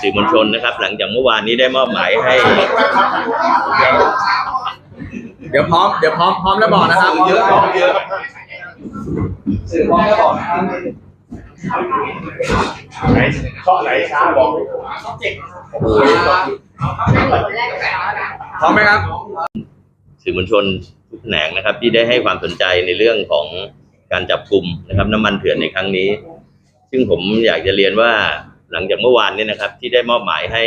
สื่อมวลชนนะครับ หลังจากเมื่อวานนี้ได้มอบหมายให้ เดี๋ยวพร้อมเดี๋ยวพร้อมพร้อมแล้วบอกนะครับเยอะเยอะสื่อพร้อมแล้วบอกไหนช่องไหนช้าบอกพร้อมไหมครับ สื่อมวลชนทุกแขนงนะครับ ที่ได้ให้ความสนใจในเรื่องของการจับกลุ่มนะครับ น้ำมันเถื่อนในครั้งนี้ ซึ่งผมอยากจะเรียนว่า หลังจากเมื่อวานนี้นะครับ ที่ได้มอบหมายให้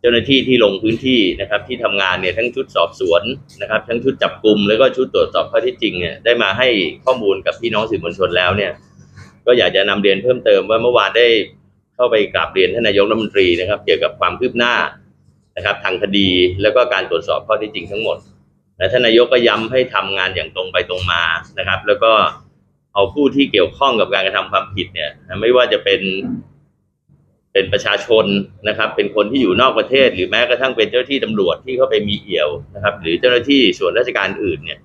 เจ้าหน้าที่ที่ลงพื้นที่นะครับ ที่ทำงานเนี่ยทั้งชุดสอบสวนนะครับ ทั้งชุดจับกลุ่มแล้วก็ชุดตรวจสอบข้อที่จริงเนี่ยได้มาให้ข้อมูลกับพี่น้องสื่อมวลชนแล้วเนี่ย ก็อยากจะนำเรียนเพิ่มเติมว่าเมื่อวานได้เข้าไปกราบเรียนท่านนายกรัฐมนตรีนะครับ เกี่ยวกับความคืบหน้านะครับ ทางคดีแล้วก็การตรวจสอบข้อที่จริงทั้งหมดและท่านนายกก็ย้ำให้ทำงานอย่างตรงไปตรงมานะครับ แล้วก็เอาผู้ที่เกี่ยวข้องกับการกระทำความผิดเนี่ย ไม่ว่าจะเป็น เป็นประชาชนนะครับ เป็นคนที่อยู่นอกประเทศ หรือแม้กระทั่งเป็นเจ้าหน้าที่ตำรวจที่เข้าไปมีเอี่ยวนะครับ หรือเจ้าหน้าที่ส่วนราชการอื่นเนี่ย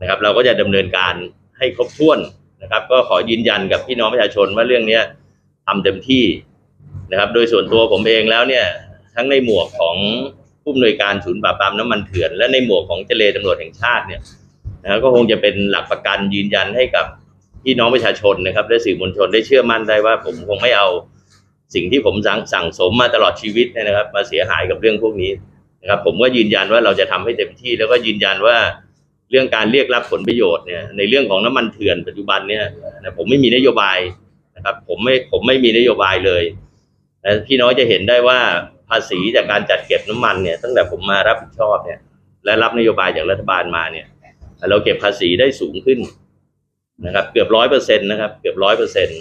นะครับ เราก็จะดำเนินการให้ครบถ้วนนะครับ ก็ขอยืนยันกับพี่น้องประชาชนว่าเรื่องเนี้ยทำเต็มที่นะครับ โดยส่วนตัวผมเองแล้วเนี่ยทั้งในหมวกของผู้อำนวยการศูนย์ปราบปรามน้ำมันเถื่อน และในหมวกของเจเลตำรวจแห่งชาติเนี่ยนะครับก็คงจะเป็นหลักประกันยืนยันให้กับพี่น้องประชาชนนะครับและสื่อมวลชนได้เชื่อมั่นได้ว่าผมคงไม่เอา สิ่งที่ผมสั่งสั่งสมมาตลอดชีวิตเนยนะครับ มาเสียหายกับเรื่องพวกนี้นะครับ ผมก็ยืนยันว่าเราจะทำให้เต็มที่ แล้วก็ยืนยันว่าเรื่องการเรียกรับผลประโยชน์เนี่ยในเรื่องของน้ำมันเถื่อนปัจจุบันเนี่ยนะผมไม่มีนโยบายนะครับ ผมไม่ผมไม่มีนโยบายเลยนะพี่น้องจะเห็นได้ว่าภาษีจากการจัดเก็บน้ำมันเนี่ยตั้งแต่ผมมารับผิดชอบเนี่ย และรับนโยบายจากรัฐบาลมาเนี่ย เราเก็บภาษีได้สูงขึ้นนะครับ เกือบร้อยเปอร์เซ็นต์นะครับ เกือบร้อยเปอร์เซ็นต์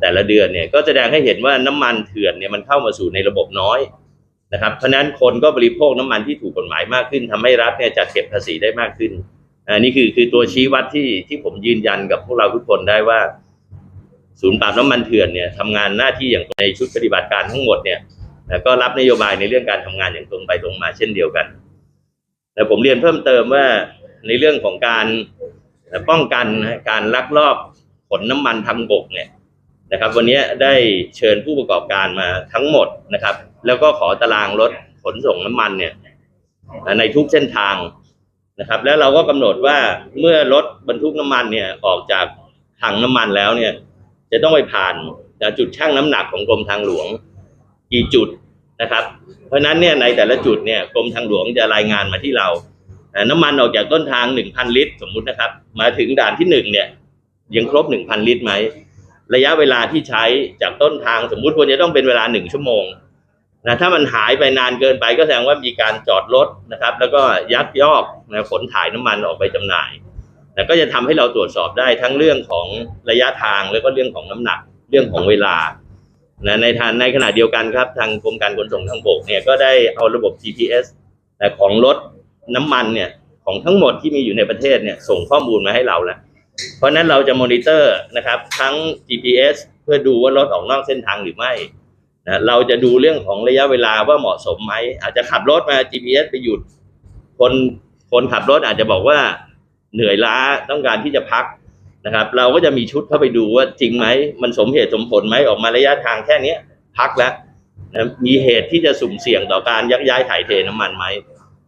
แต่ละเดือนเนี่ยก็แสดงให้เห็นว่าน้ำมันเถื่อนเนี่ยมันเข้ามาสู่ในระบบน้อยนะครับเพราะนั้นคนก็บริโภคน้ำมันที่ถูกกฎหมายมากขึ้นทำให้รัฐเนี่ยจัดเก็บภาษีได้มากขึ้นอันนี้คือคือตัวชี้วัดที่ที่ผมยืนยันกับพวกเราทุกคนได้ว่า ศูนย์ปราบน้ำมันเถื่อนเนี่ยทำงานหน้าที่อย่างในชุดปฏิบัติการทั้งหมดเนี่ยแล้วก็รับนโยบายในเรื่องการทำงานอย่างตรงไปตรงมาเช่นเดียวกันแต่ผมเรียนเพิ่มเติมว่าในเรื่องของการป้องกันการลักลอบขนน้ำมันทางบกเนี่ย นะครับ วันนี้ได้เชิญผู้ประกอบการมาทั้งหมดนะครับ แล้วก็ขอตารางรถขนส่งน้ำมันเนี่ยในทุกเส้นทางนะครับ แล้วเราก็กำหนดว่าเมื่อรถบรรทุกน้ำมันเนี่ยออกจากถังน้ำมันแล้วเนี่ย จะต้องไปผ่านจุดชั่งน้ำหนักของกรมทางหลวงกี่จุดนะครับ เพราะฉะนั้นเนี่ยในแต่ละจุดเนี่ยกรมทางหลวงจะรายงานมาที่เรา น้ำมันออกจากต้นทางหนึ่งพันลิตร สมมุตินะครับ มาถึงด่านที่หนึ่งเนี่ยยังครบหนึ่งพันลิตรไหม ระยะเวลาที่ใช้จากต้นทางสมมุติควรจะต้องเป็นเวลาหนึ่งชั่วโมงนะถ้ามันหายไปนานเกินไปก็แสดงว่ามีการจอดรถนะครับ แล้วก็ยักยอกนะขนถ่ายน้ำมันออกไปจำหน่ายนะก็จะทำให้เราตรวจสอบได้ทั้งเรื่องของระยะทางแล้วก็เรื่องของน้ำหนักเรื่องของเวลานะในทางในขณะเดียวกันครับ ทางกรมการขนส่งทางบกเนี่ยก็ได้เอาระบบ GPS แต่ของรถน้ำมันเนี่ยของทั้งหมดที่มีอยู่ในประเทศเนี่ยส่งข้อมูลมาให้เราแล้ว เพราะนั้นเราจะมอนิเตอร์นะครับ ทั้ง GPS เพื่อดูว่ารถออกนอกเส้นทางหรือไม่นะเราจะดูเรื่องของระยะเวลาว่าเหมาะสมไหม อาจจะขับรถมา GPS ไปหยุด คนคนขับรถอาจจะบอกว่าเหนื่อยล้าต้องการที่จะพักนะครับ เราก็จะมีชุดเข้าไปดูว่าจริงไหมมันสมเหตุสมผลไหมออกมาระยะทางแค่นี้พักแล้วนะมีเหตุที่จะสุ่มเสี่ยงต่อการยักย้ายถ่ายเทน้ำมันไหม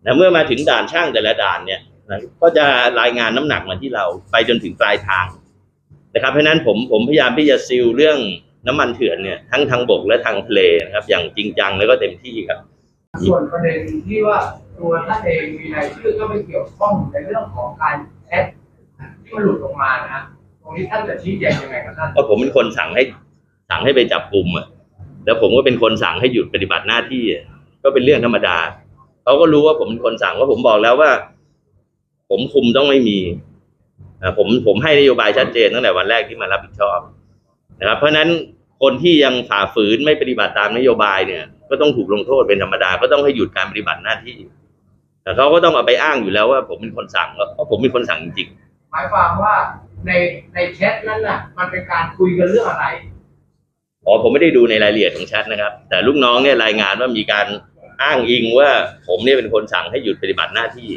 นะเมื่อมาถึงด่านช่างแต่ละด่านเนี่ย นะก็จะรายงานน้ำหนักมาที่เราไปจนถึงปลายทางนะครับเพราะฉะนั้นผมผมพยายามที่จะซิลเรื่องน้ำมันเถื่อนเนี่ยทั้งทางบกและทางทะเลนะครับ อย่างจริงจังแล้วก็เต็มที่ครับ ส่วนประเด็นที่ว่าตัวท่านเองมีรายชื่อก็ไม่เกี่ยวข้องในเรื่องของการแอดที่มันหลุดออกมานะฮะตรงนี้ท่านจะชี้แจงยังไงครับท่านเพราะผมเป็นคนสั่งให้สั่งให้ไปจับกลุ่มอะแล้วผมก็เป็นคนสั่งให้หยุดปฏิบัติหน้าที่อะก็เป็นเรื่องธรรมดาเขาก็รู้ว่าผมเป็นคนสั่งว่าผมบอกแล้วว่า ผมคุมต้องไม่มีอ่าผมผมให้นโยบายชัดเจนตั้งแต่วันแรกที่มารับผิดชอบนะครับ เพราะฉะนั้นคนที่ยังฝ่าฝืนไม่ปฏิบัติตามนโยบายเนี่ย ก็ต้องถูกลงโทษเป็นธรรมดาก็ต้องให้หยุดการปฏิบัติหน้าที่แต่เขาก็ต้องเอาไปอ้างอยู่แล้วว่าผมเป็นคนสั่งเพราะผมเป็นคนสั่งจริงๆหมายความว่าในในแชทนั้นน่ะ มันเป็นการคุยกันเรื่องอะไรอ๋อผมไม่ได้ดูในรายละเอียดของแชทนะครับ แต่ลูกน้องเนี่ยรายงานว่ามีการอ้างอิงว่า ผมเนี่ยเป็นคนสั่งให้หยุดปฏิบัติหน้าที่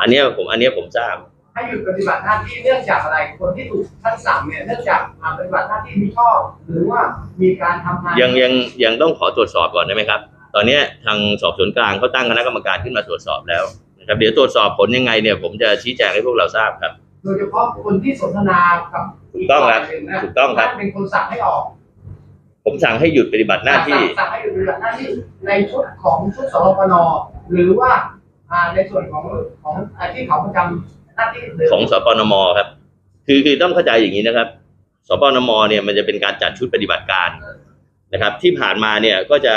อันเนี้ยผมอันเนี้ยผมทราบให้หยุดปฏิบัติหน้าที่เนื่องจากอะไรคนที่ถูกท่านสั่งเนี่ยเนื่องจากอ่าปฏิบัติหน้าที่มิชอบ หรือว่ามีการทำงานยังยังยังต้องขอตรวจสอบก่อนได้ไหมครับ ตอนเนี้ยทางสอบสวนกลางเขาตั้งคณะกรรมการขึ้นมาตรวจสอบแล้วนะครับเดี๋ยวตรวจสอบผลยังไงเนี่ยผมจะชี้แจงให้พวกเราทราบครับ โดยเฉพาะคนที่สนทนากับถูกต้องครับกฝ่ายหนึ่นะถูกต้องครับท่านเป็นคนสั่งให้ออก ผมสั่งให้หยุดปฏิบัติหน้าที่สั่งสั่งให้หยุดปฏิบัติหน้าที่ในชุดของชุดสรปนหรือว่า อ่าในส่วนของของอาที่เขาประจำหน้าที่ของสปนมครับ คือคือต้องเข้าใจอย่างนี้นะครับ สปนมเนี่ยมันจะเป็นการจัดชุดปฏิบัติการนะครับ ที่ผ่านมาเนี่ยก็จะ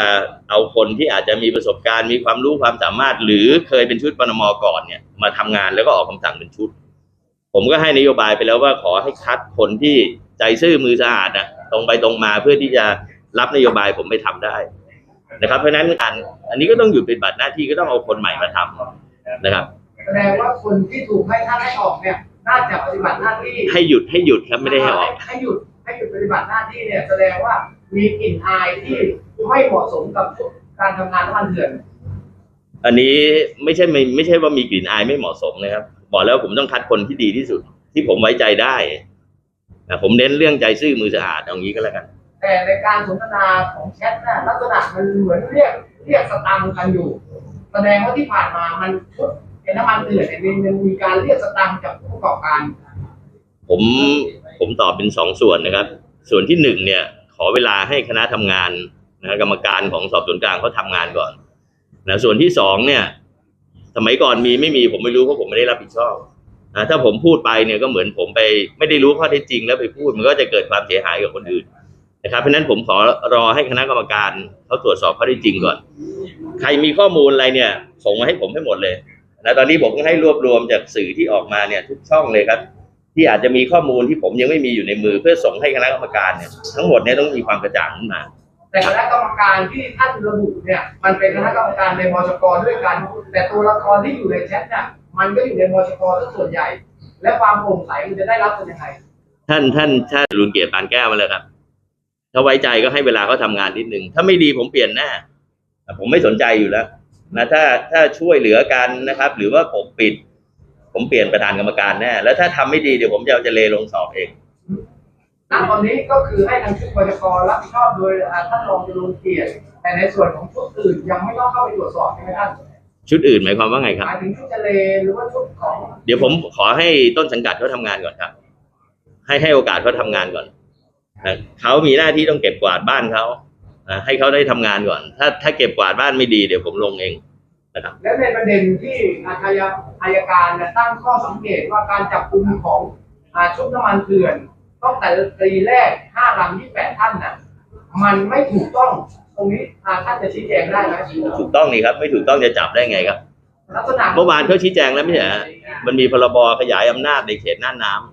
เอาคนที่อาจจะมีประสบการณ์มีความรู้ความสามารถ หรือเคยเป็นชุดปนมก่อนเนี่ยมาทำงานแล้วก็ออกคำสั่งเป็นชุด ผมก็ให้นโยบายไปแล้วว่าขอให้คัดคนที่ใจซื่อมือสะอาดนะตรงไปตรงมาเพื่อที่จะรับนโยบายผมไปทำได้ นะครับ เพราะฉะนั้นอันอันนี้ก็ต้องหยุดปฏิบัติหน้าที่ก็ต้องเอาคนใหม่มาทำนะครับแสดงว่าคนที่ถูกให้ท่านให้ออกเนี่ยน่าจะปฏิบัติหน้าที่ให้หยุดให้หยุดครับไม่ได้ให้ออก ให้หยุดให้หยุดปฏิบัติหน้าที่เนี่ยแสดงว่ามีกลิ่นอายที่ไม่เหมาะสมกับการทำงานน้ำมันเถื่อนอันนี้ไม่ใช่ไม่ไม่ใช่ว่ามีกลิ่นอายไม่เหมาะสมนะครับ บอกแล้วผมต้องคัดคนที่ดีที่สุด ที่ผมไว้ใจได้นะผมเน้นเรื่องใจซื่อมือสะอาดเอางี้ก็แล้วกัน แต่ในการสนทนาของแชทน่ะลักษณะมันเหมือนเรียกเรียกสตังค์กันอยู่ แสดงว่าที่ผ่านมามันชุดเป็นน้ำมันเถื่อนเนี่ยมันมีการเรียกสตังค์จากผู้ประกอบการ ผมผมตอบเป็นสองส่วนนะครับ ส่วนที่หนึ่งเนี่ย ขอเวลาให้คณะทำงานนะกรรมการของสอบสวนกลางเขาทำงานก่อนนะส่วนที่สองเนี่ย สมัยก่อนมีไม่มีผมไม่รู้เพราะผมไม่ได้รับผิดชอบนะถ้าผมพูดไปเนี่ยก็เหมือนผมไป ไม่ได้รู้ข้อเท็จจริงแล้วไปพูดมันก็จะเกิดความเสียหายกับคนอื่น นะครับเพราะฉะนั้นผมขอรอให้คณะกรรมการเขาตรวจสอบข้อเท็จจริงก่อน ใครมีข้อมูลอะไรเนี่ย ส่งมาให้ผมให้หมดเลยนะตอนนี้ผมก็ให้รวบรวมจากสื่อที่ออกมาเนี่ย ทุกช่องเลยครับ ที่อาจจะมีข้อมูลที่ผมยังไม่มีอยู่ในมือเพื่อส่งให้คณะกรรมการเนี่ยทั้งหมดเนี่ยต้องมีความกระจ่างขึ้นมาแต่คณะกรรมการที่ท่านระบุเนี่ย มันเป็นคณะกรรมการในมชกด้วยกัน แต่ตัวละครที่อยู่ในแชทเนี่ยมันก็อยู่ในมชกทั้งส่วนใหญ่ และความโปร่งใสมันจะได้รับเป็นยังไงท่านท่านท่านรุนเกียรติปานแก้วมาเลยครับ ถ้าไว้ใจก็ให้เวลาเขาทำงานนิดนึง ถ้าไม่ดีผมเปลี่ยนแน่ผมไม่สนใจอยู่แล้วนะถ้าถ้าช่วยเหลือกันนะครับ หรือว่าผมปิด ผมเปลี่ยนประธานกรรมการแน่แล้วถ้าทำไม่ดีเดี๋ยวผมจะเอาเจเลลงสอบเองณตอนนี้ก็คือให้ทางชุดมชกรับผิดชอบโดยอ่าท่านรองจรูนเกียรติแต่ในส่วนของชุดอื่นยังไม่ต้องเข้าไปตรวจสอบใช่ไหมท่านชุดอื่นหมายความว่าไงครับหมายถึงชุดทะเลหรือว่าชุดของ เดี๋ยวผมขอให้ต้นสังกัดเขาทำงานก่อนครับ ให้ให้โอกาสเขาทำงานก่อนนะ เขามีหน้าที่ต้องเก็บกวาดบ้านเขานะให้เขาได้ทำงานก่อน ถ้าถ้าเก็บกวาดบ้านไม่ดีเดี๋ยวผมลงเองนะครับและในประเด็นที่อาชญาอายการเนี่ยตั้งข้อสังเกตว่าการจับกุมของอาชุดน้ำมันเถื่อนต้องแต่ละปีแรกห้าลำยี่แปดท่านน่ะ มันไม่ถูกต้องตรงนี้อ่าท่านจะชี้แจงได้ไหมถูกต้องนี่ครับ ไม่ถูกต้องจะจับได้ไงครับลักษณะเมื่อวานเขาชี้แจงแล้วไม่ใช่เหรอมันมีพรบขยายอำนาจในเขตน่านน้ำเ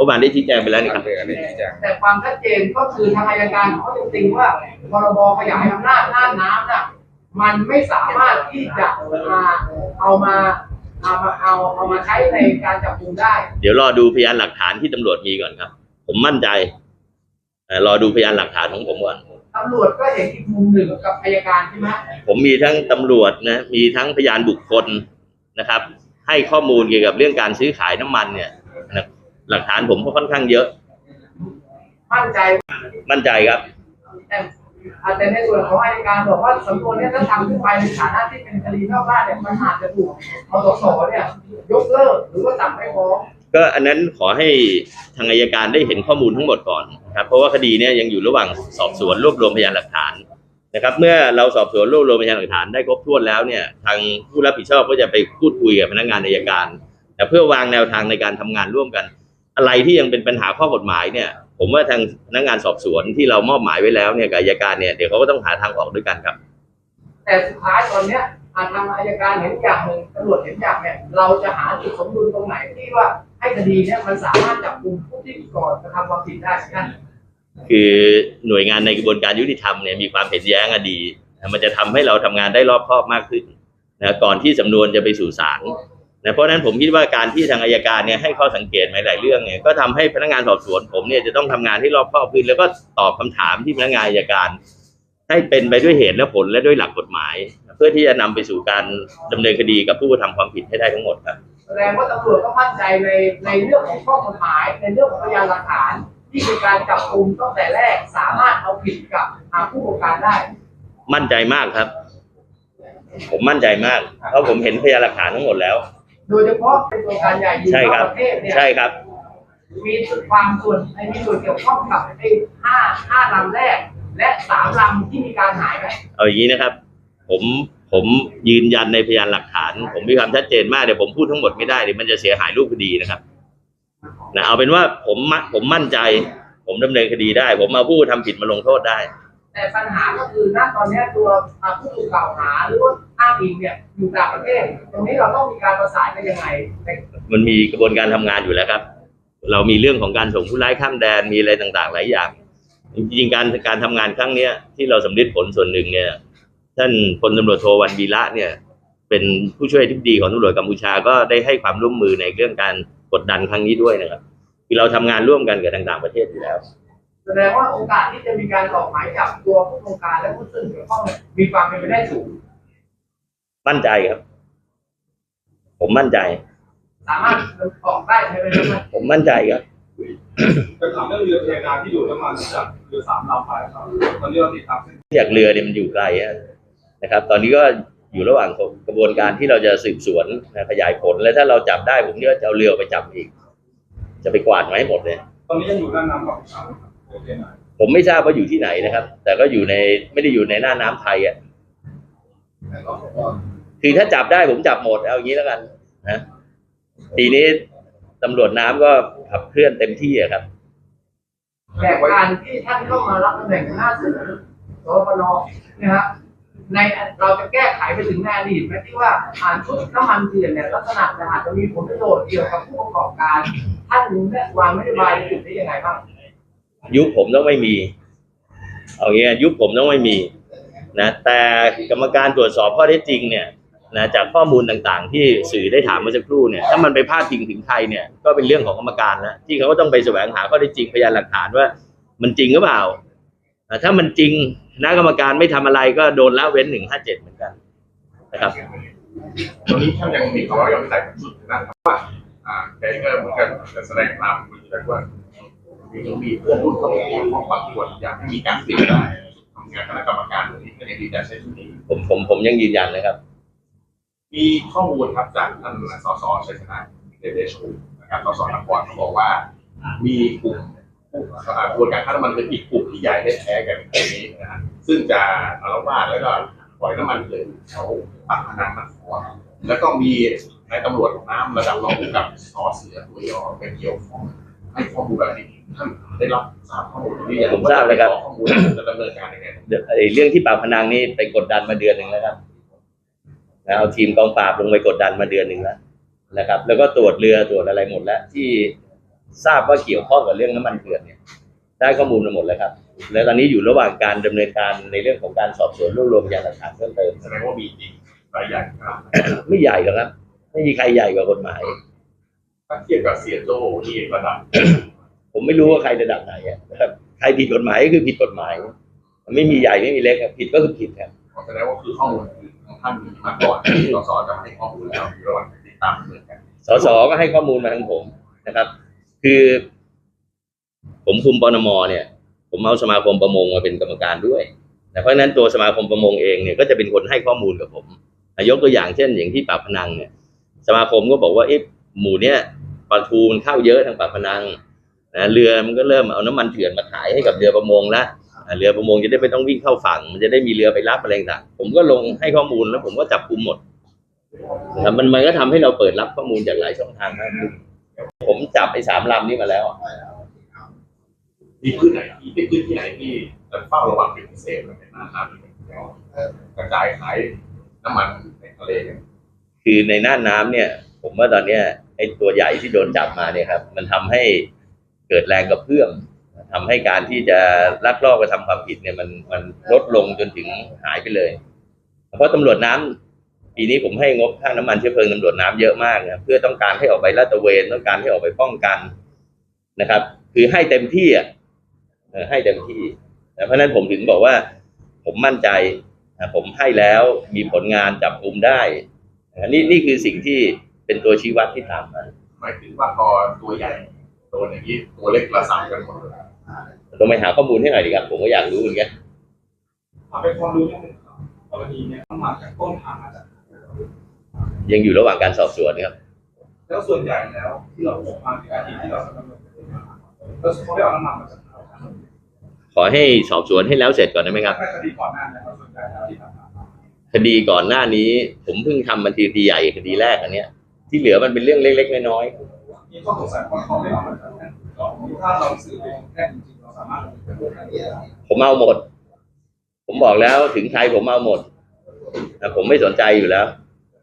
มื่อวานได้ชี้แจงไปแล้วนี่ครับอันนี้ชี้แจงแต่ความชัดเจนก็คือทางอายการเขาจะติงว่าพรบขยายอำนาจหน้าน้ำน่ะมันไม่สามารถที่จะมาเอามาเอามาเอาเอามาใช้ในการจับกุมได้ เดี๋ยวรอดูพยานหลักฐานที่ตำรวจมีก่อนครับ ผมมั่นใจเอ่อรอดูพยานหลักฐานของผมก่อน ตำรวจก็เห็นอีกมุมหนึ่งกับอายการใช่ไหมผมมีทั้งตำรวจนะ มีทั้งพยานบุคคลนะครับ ให้ข้อมูลเกี่ยวกับเรื่องการซื้อขายน้ำมันเนี่ยนะ หลักฐานผมก็ค่อนข้างเยอะ มั่นใจ มั่นใจครับ แต่อาจจะในส่วนของอายการบอกว่าสำนวนเนี้ถ้าทำขึ้นไปในฐานะที่เป็นคดีนอกบ้านเนี่ยมันอาจจะถูกอสสเนี่ยยกเลิกหรือว่าสั่งไม่ฟ้องก็อันนั้นขอให้ทางอายการได้เห็นข้อมูลทั้งหมดก่อนนะครับเพราะว่าคดีเนี้ยังอยู่ระหว่างสอบสวนรวบรวมพยานหลักฐานนะครับ เมื่อเราสอบสวนรวบรวมพยานหลักฐานได้ครบถ้วนแล้วเนี่ยทางผู้รับผิดชอบก็จะไปพูดคุยกับพนักงานอายการ แต่เพื่อวางแนวทางในการทำงานร่วมกัน อะไรที่ยังเป็นปัญหาข้อกฎหมายเนี่ย ผมว่าทางพนักงานสอบสวนที่เรามอบหมายไว้แล้วเนี่ยกับอายการเนี่ยเดี๋ยวเขาก็ต้องหาทางออกด้วยกันครับ แต่สุดท้ายตอนเนี้ยทางอายการเห็นอย่างหนึ่งตำรวจเห็นอย่างเนี่ยเราจะหาจุดสมดุลตรงไหนที่ว่าให้คดีเนี่ยมันสามารถจับกลุ่มผู้ที่ก่อกระทำความผิดได้นะคือหน่วยงานในกระบวนการยุติธรรมเนี่ยมีความเห็นแย้งอะดี มันจะทำให้เราทำงานได้รอบคอบมากขึ้นนะก่อนที่สำนวนจะไปสู่ศาล นะเพราะฉะนั้นผมคิดว่าการที่ทางอายการเนี่ยให้ข้อสังเกตหลายๆเรื่องเนี่ยก็ทำให้พนักงานสอบสวนผมเนี่ยจะต้องทำงานที่รอบคอบขึ้นแล้วก็ตอบคำถามที่พนักงานอายการ ให้เป็นไปด้วยเหตุและผลและด้วยหลักกฎหมาย เพื่อที่จะนำไปสู่การดำเนินคดีกับผู้กระทำความผิดให้ได้ทั้งหมดครับแสดงว่าตำรวจก็มั่นใจในในเรื่องของข้อกฎหมาย ในเรื่องของพยานหลักฐาน ที่มีการจับกลุ่มตั้งแต่แรกสามารถเอาผิดกับอ่าผู้ประกอบการได้ มั่นใจมากครับ ผมมั่นใจมากเพราะผมเห็นพยานหลักฐานทั้งหมดแล้ว โดยเฉพาะเป็นตัวการใหญ่อยู่ใช่นอกครับประเทศเนี่ย ใช่ครับ มีความส่วนไอ้มีส่วนเกี่ยวข้องกับไอ้ห้าห้าลำแรก และสามลำที่มีการหายไหมเอาอย่างนี้นะครับ ผมผมยืนยันในพยานหลักฐาน ผมมีความชัดเจนมากเดี๋ยวผมพูดทั้งหมดไม่ได้เดี๋ยวมันจะเสียหายรูปคดีนะครับนะเอาเป็นว่าผมมะผมมั่นใจ ผมดำเนินคดีได้ ผมเอาผู้ทำผิดมาลงโทษได้ แต่ปัญหาก็คือณตอนนี้ตัวผู้ถูกกล่าวหาหรือว่าอ้างอิงเนี่ยอยู่ต่างประเทศ ตรงนี้เราต้องมีการประสานกันยังไงในมันมีกระบวนการทำงานอยู่แล้วครับ เรามีเรื่องของการส่งผู้ร้ายข้ามแดนมีอะไรต่างๆ หลายอย่าง จริงๆการการทำงานครั้งเนี้ยที่เราสำเร็จผลส่วนหนึ่งเนี่ย ท่านพลตำรวจโทวันวีระเนี่ย เป็นผู้ช่วยทิบดีของตำรวจกัมพูชาก็ได้ให้ความร่วมมือในเรื่องการกดดันครั้งนี้ด้วยนะครับคือเราทำงานร่วมกันกับต่างๆประเทศอยู่แล้ว แสดงว่าโอกาสที่จะมีการออกหมายจับตัวผู้บงการและผู้ซึ่งเกี่ยวข้องเนี่ยมีความเป็นไปได้สูง มั่นใจครับ ผมมั่นใจ สามารถออกได้ใช่ไหมครับผมมั่นใจครับจะถามเรื่องเรือเทนาที่ดูดน้ำมันจากเรือสามลำไปครับตอนนี้เราติดตามเส้นจากเรือเนี่ยมันอยู่ไกลอะนะครับ ตอนนี้ก็อยู่ระหว่างกระบวนการที่เราจะสืบสวนนะขยายผลและถ้าเราจับได้ผมก็จะเอาเรือไปจับอีก จะไปกวาดมาให้หมดเลย ตอนนี้ยังอยู่ด้านน้ำกับ ชาเรือเทนาผมไม่ทราบว่าอยู่ที่ไหนนะครับ แต่ก็อยู่ในไม่ได้อยู่ในหน้าน้ำไทยอะคือถ้าจับได้ผมจับหมดเอาอย่างนี้แล้วกันนะทีนี้ตำรวจน้ำก็ขับเคลื่อนเต็มที่อะครับแต่การที่ท่านเข้ามารับตำแหน่งหน้าเสือสปนนะฮะในเราจะแก้ไขไปถึงในอดีตไหมที่ว่าอ่านชุดน้ำมันเถื่อนเนี่ยลักษณะจะอาจจะมีผลประโยชน์เกี่ยวกับผู้ประกอบการ ท่านได้วางนโยบายในจุดนี้ยังไงบ้าง ยุคผมต้องไม่มีเอางี้ยุคผมต้องไม่มีนะแต่กรรมการตรวจสอบข้อเท็จจริงเนี่ยนะจากข้อมูลต่างๆ ที่สื่อได้ถามเมื่อสักครู่เนี่ยถ้ามันไปพาดพิงถึงใครเนี่ยก็เป็นเรื่องของกรรมการนะที่เขาก็ต้องไปแสวงหาข้อเท็จจริงพยานหลักฐานว่า มันจริงหรือเปล่าอะถ้ามันจริงคณะกรรมการไม่ทำอะไรก็โดนละเว้นหนึ่งห้าเจ็ดเหมือนกันนะครับตอนนี้ท่านยังมีคำว่ายังใส่ชุดนะครับว่าอ่าแกก็เหมือนกันแสดงความบริสุทธิ์ว่า มีมีเพื่อนรุ่นเขาเองของบางคนอยากให้มีการเปลี่ยนได้ทำงานคณะกรรมการตรงนี้ก็ยังดีจะใช้ชุดนี้ ผมผมผมยังยืนยันนะครับ มีข้อมูลครับจากท่านสสชัยชนะเดเดชูนะครับสสนครเขาบอกว่า มีกลุ่มผู้อ่ากระบวนการค้าน้ำมันเป็นอีกกลุ่มที่ใหญ่ได้แท้กันตรงนี้นะฮะซึ่งจะอารวาสแล้วก็ปล่อยน้ำมันเถื่อนเขาปากพนังมันฟอแล้วก็มีนายตำรวจน้ำระดับรองผู้กำกับสอเสือตัวย่อไปเกี่ยวข้องให้ข้อมูลแบบนี้ ท่านได้รับทราบข้อมูลตรงนี้อย่างผมทราบแล้วครับ ข้อมูลจะดำเนินการยังไงเดี๋ยวไอ้เรื่องที่ปราบพนังนี่ไปกดดันมาเดือนหนึ่งแล้วครับนะเอาทีมกองปราบลงไปกดดันมาเดือนหนึ่งแล้วนะครับ แล้วก็ตรวจเรือตรวจอะไรหมดแล้ว ที่ทราบว่าเกี่ยวข้องกับเรื่องน้ำมันเถื่อนเนี่ย ได้ข้อมูลมาหมดแล้วครับ แล้วตอนนี้อยู่ระหว่างการดำเนินการในเรื่องของการสอบสวนรวบรวมพยานหลักฐานเพิ่มเติม แสดงว่ามีจริงรายใหญ่ครับไม่ใหญ่หรอกครับ ไม่มีใครใหญ่กว่ากฎหมาย ถ้าเทียบกับเสียโจ้ที่ระดับ ผมไม่รู้ว่าใครระดับไหนอะนะครับใครผิดกฎหมายก็คือผิดกฎหมายไม่มีใหญ่ไม่มีเล็กครับผิดก็คือผิดครับแสดงว่าคือข้อมูลของท่านมีมาก่อนที่สสจะให้ข้อมูลแล้วอยู่ระหว่างติดตามดำเนินการสสก็ให้ข้อมูลมาทางผมนะครับ คือ ผมคุมปนมเนี่ย ผมเอาสมาคมประมงมาเป็นกรรมการด้วยนะเพราะฉะนั้นตัวสมาคมประมงเองเนี่ยก็จะเป็นคนให้ข้อมูลกับผมอะยกตัวอย่างเช่น อย่างที่ปากพนังเนี่ย สมาคมก็บอกว่าเอ๊ะหมู่เนี้ยปลาทูมันเข้าเยอะทางปากพนัง นะเรือมันก็เริ่มเอาน้ำมันเถื่อนมาขายให้กับเรือประมงละอะเรือประมงจะได้ไม่ต้องวิ่งเข้าฝั่ง มันจะได้มีเรือไปรับอะไรต่างๆผมก็ลงให้ข้อมูลแล้วผมก็จับกุมหมดนะครับมันมันก็ทำให้เราเปิดรับข้อมูลจากหลายช่องทางมากขึ้นผมจับไอ้สามลำนี้มาแล้วมีพื้นไหนที่เป็นพื้นที่ไหนที่จะเฝ้าระวังเป็นพิเศษในหน้าน้ำกระจายขายน้ำมันในทะเลกันคือในหน้าน้ำเนี่ย ผมว่าตอนเนี้ยไอ้ตัวใหญ่ที่โดนจับมาเนี่ยครับ มันทำให้ เกิดแรงกระเพื่อมทำให้การที่จะลักลอบกระทำความผิดเนี่ยมันมันลดลงจนถึงหายไปเลย เพราะตำรวจน้ำปีนี้ผมให้งบค่าน้ำมันเชื้อเพลิงตำรวจน้ำเยอะมากนะเพื่อต้องการให้ออกไปลาดตระเวนต้องการให้ออกไปป้องกันนะครับ คือให้เต็มที่อะให้เต็มที่เพราะฉะนั้นผมถึงบอกว่า ผมมั่นใจผมให้แล้วมีผลงานจับกลุ่มได้นนี้นี่คือสิ่งที่เป็นตัวชี้วัดที่ตามมาหมายถึงว่าพอตัวใหญ่ โดนอย่างนี้ตัวเล็กระสามกันหมดเลยต้องไปหาข้อมูลให้หน่อยดีครับ ผมก็อยากรู้เหมือนกันเอาเป็นความรู้นิดนึงครับกรณีเนี้ยมาจากต้นทางมาจากยังอยู่ระหว่างการสอบสวนครับ แล้วส่วนใหญ่แล้วที่เราพบมาในอาทิตย์ที่เราดำเนินคดีมาแล้วเขาได้เอาน้ำมันมาจากไหนครับขอให้สอบสวนให้แล้วเสร็จก่อนได้ไหมครับในคดีก่อนหน้านี้ครับส่วนใหญ่แล้วที่ผ่านมาคดีก่อนหน้านี้ ผมเพิ่งทำบันทีคดีใหญ่คดีแรกอันเนี้ย ที่เหลือมันเป็นเรื่องเล็กๆน้อย มีข้อสงสัยว่าเขาไม่เอามาจากแพทย์ก่อนถ้าเราสื่อเป็นแพทย์จริงๆเราสามารถเป็นผู้แพทย์ได้ๆผมเอาหมด ผมบอกแล้วถึงใครผมเอาหมดแต่ผมไม่สนใจอยู่แล้ว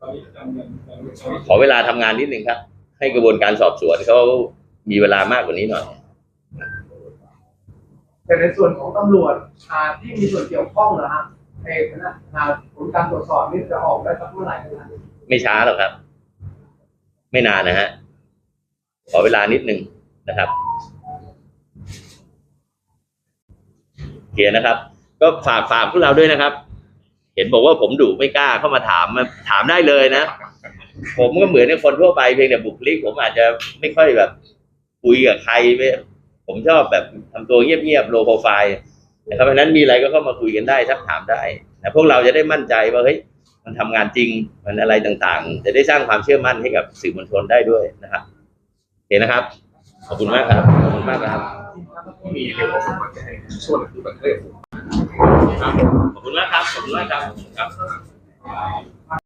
ตอนนี้จำเงินเงินใช้ขอเวลาทำงานนิดนึงครับ ให้กระบวนการสอบสวนเขามีเวลามากกว่านี้หน่อยแต่ในส่วนของตำรวจอ่าที่มีส่วนเกี่ยวข้องนะฮะในคณะอ่าผลการตรวจสอบนี่จะออกได้สักเมื่อไหร่นะไม่ช้าหรอกครับ ไม่นานนะฮะ ขอเวลานิดหนึ่งนะครับเคลียร์นะครับ ก็ฝากฝากพวกเราด้วยนะครับ เห็นบอกว่าผมดุไม่กล้าเข้ามาถามมาถามได้เลยนะ ผมก็เหมือนคนทั่วไปเพียงแต่บุคลิก ผมอาจจะไม่ค่อยแบบคุยกับใครไม่ผมชอบแบบทำตัวเงียบๆโลโปรไฟล์นะครับเพราะฉะนั้นมีอะไรก็เข้ามาคุยกันได้ทักถามได้นะพวกเราจะได้มั่นใจว่าเฮ้ยมันทำงานจริงมันอะไรต่างๆ จะได้สร้างความเชื่อมั่นให้กับสื่อมวลชนได้ด้วยนะครับ เคนะครับ ขอบคุณมากครับ ขอบคุณมากครับ มีเรื่องของสมบัติให้ช่วนคือประเทศขอบคุณมากครับ ขอบคุณมากครับครับ